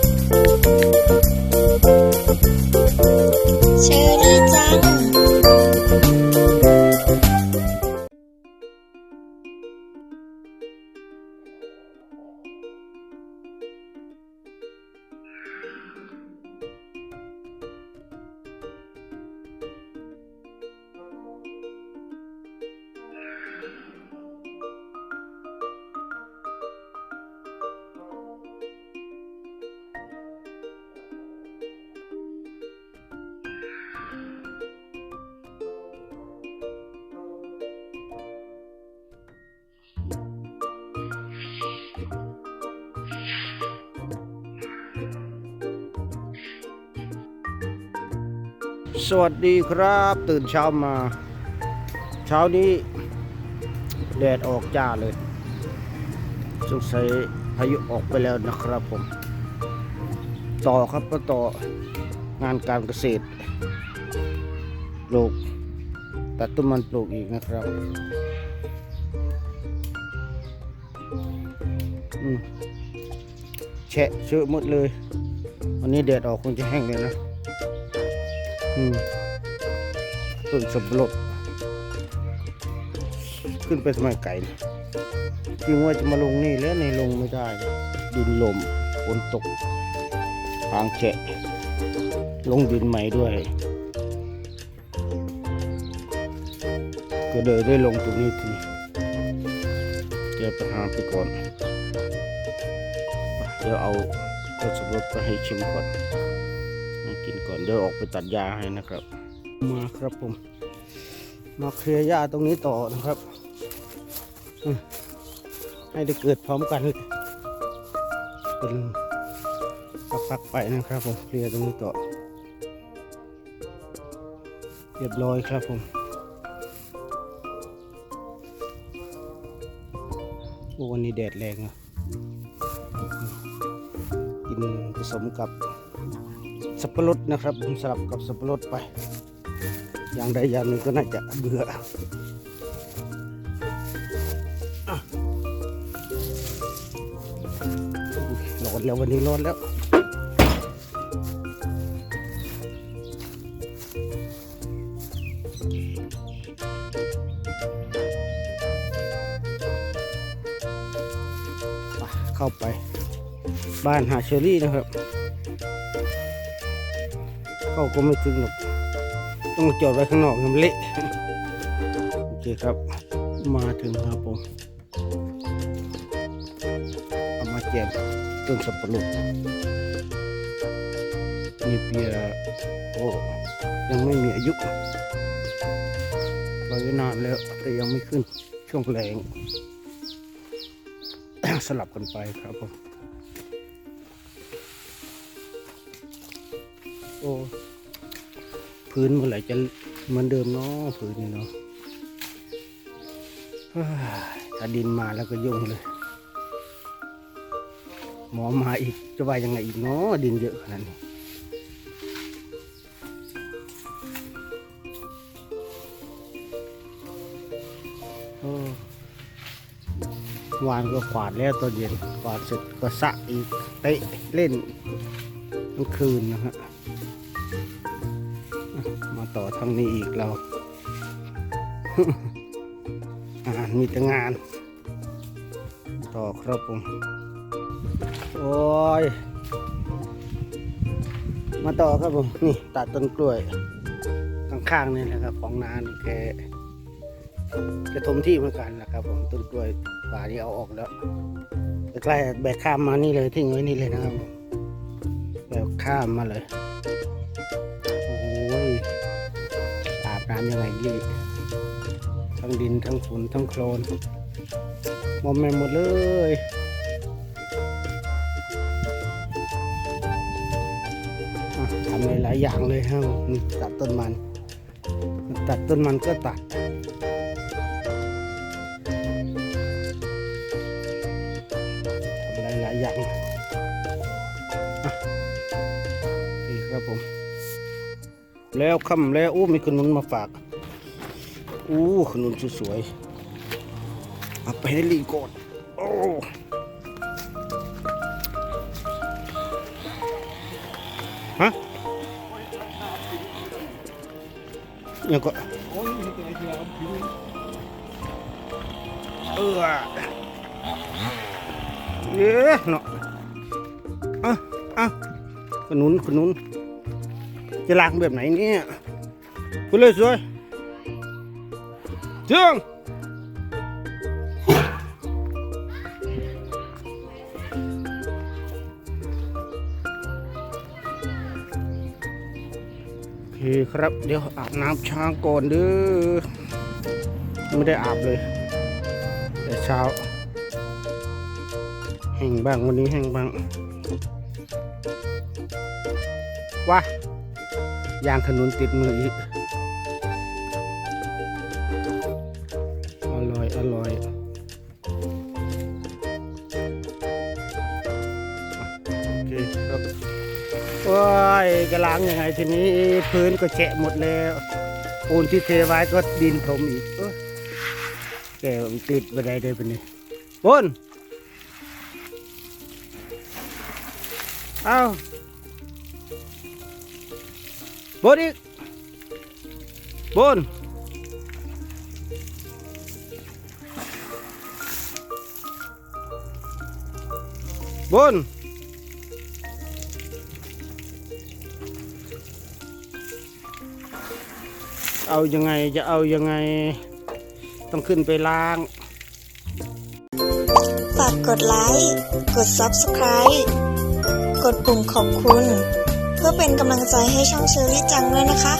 เช สวัสดีครับ ตื่นเช้ามา เช้านี้แดดออกจ้าเลยสงสัยพายุออกไปแล้วนะครับผม ต่อครับก็ต่องานการเกษตรปลูกตัดต้นมันปลูกอีกนะครับอืมแฉะเชื้อะหมดเลย วันนี้แดดออกคงจะแห้งเลยนะ ต้นสับปะรดขึ้นไปทำไมไก่จริงว่าจะมาลงนี่แล้วในลงไม่ได้ ดินลมฝนตก ทางแฉะลงดินใหม่ด้วย ก็เลยได้ลงตรงนี้ทีแก้ปัญหาไปก่อน เดี๋ยวเอาต้นสับปะรดไปให้ชิมก่อน ก่อนเดี๋ยวออกไปตัดหญ้าให้นะครับ มาครับผม มาเคลียร์หญ้าตรงนี้ต่อนะครับ ให้ได้เกิดพร้อมกันเลยเป็นพักๆไปนะครับผมเคลียร์ตรงนี้ต่อ เรียบร้อยครับผมโอ้วันนี้แดดแรงอะกินผสมกับ สับปะรดนะครับ ผมสลับกับสับปะรดไป อย่างใดอย่างหนึ่งก็น่าจะเบื่ออะอุ๊ยร้อนแล้ววันนี้ร้อนแล้วเข้าไปบ้านหาเชอรี่นะครับ เข้าก็ไม่ถึงหรอกต้องจอดไว้ข้างนอกมันเละโอเคครับ มาถึงครับผมเอามาแจมต้นสับปะรดมีเปียโอ้ยังไม่มีอายุปล่อยไว้นานแล้วแต่ยังไม่ขึ้นช่วงแรงสลับกันไปครับผม โอ้พื้นเมื่อไหร่จะเหมือนเดิมเนาะพื้นนี่เนาะถ้าดินมาแล้วก็ยุ่งเลย หมอมาอีกจะว่ายังไงอีกเนาะดินเยอะขนาดนี้วานก็ขวาดแล้วตอนเย็นขวาดเสร็จก็สะอีกเตะเล่นกลางคืนนะฮะ ทางนี้อีกเราอ่านมีแต่งาน ต่อครับผม โอ้ย มาต่อครับผม นี่ตัดต้นกล้วย ข้างๆนี่แหละครับ ของนานแกแกถมที่เหมือนกันนะครับผมต้นกล้วยป่านี้เอาออกแล้วใกล้แบกข้ามมานี่เลยทิ้งไว้นี่เลยนะครับผมแบกข้ามมาเลยานยังไงดีทั้งดินทั้งฝุ่นทั้งโคลนมอมแมมหมดเลยทำหลายอย่างเลยครับนี่ตัดต้นมัน ตัดต้นมันก็ตัดทำหลายๆอย่างนี่ครับผม แล้วค่ำแล้วอู้มีขนุนมาฝาก อู้ขนุนสวยๆเอาไปให้ลีก่อนโอ้ฮะยังก็เออเอ๊ะเนาะเอะอะขนุนขนุน จะล้างแบบไหนเนี่ยไปเลยสวยเจียงโอเคครับเดี๋ยวอาบน้ำช้างก่อนเด้อไม่ได้อาบเลย แต่เช้า แห้งบ้างวันนี้แห้งบ้าง ยางขนุนติดมืออีก อร่อย อร่อยอะโอเคครับว้ายจะล้างยังไงทีนี้พื้นก็แฉะหมดแล้วปูนที่เทไว้ก็ดินถมอีกเอ้อแกมันติดไปได้เลยเป็นนี้บนเอา บนอีกบนบนเอายังไงจะเอายังไง ต้องขึ้นไปล้าง ฝากกดไลค์ กด Subscribe กดปุ่มขอบคุณ เพื่อเป็นกำลังใจให้ช่องเชอรี่จังด้วยนะคะ